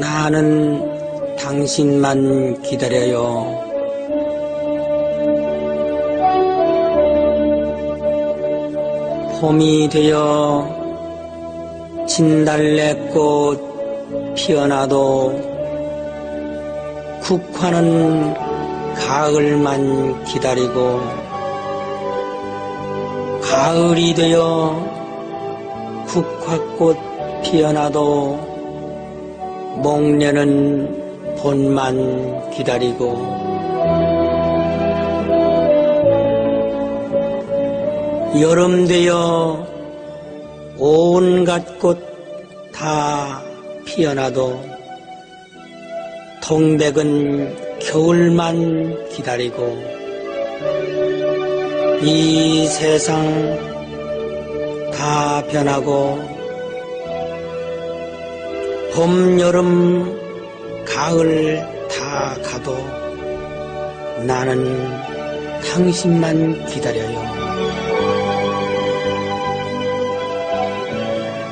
나는 당신만 기다려요. 봄이 되어 진달래꽃 피어나도 국화는 가을만 기다리고 가을이 되어 국화꽃 피어나도 목련은 봄만 기다리고 여름 되어 온갖 꽃 다 피어나도 동백은 겨울만 기다리고 이 세상 다 변하고 봄, 여름, 가을 다 가도 나는 당신만 기다려요.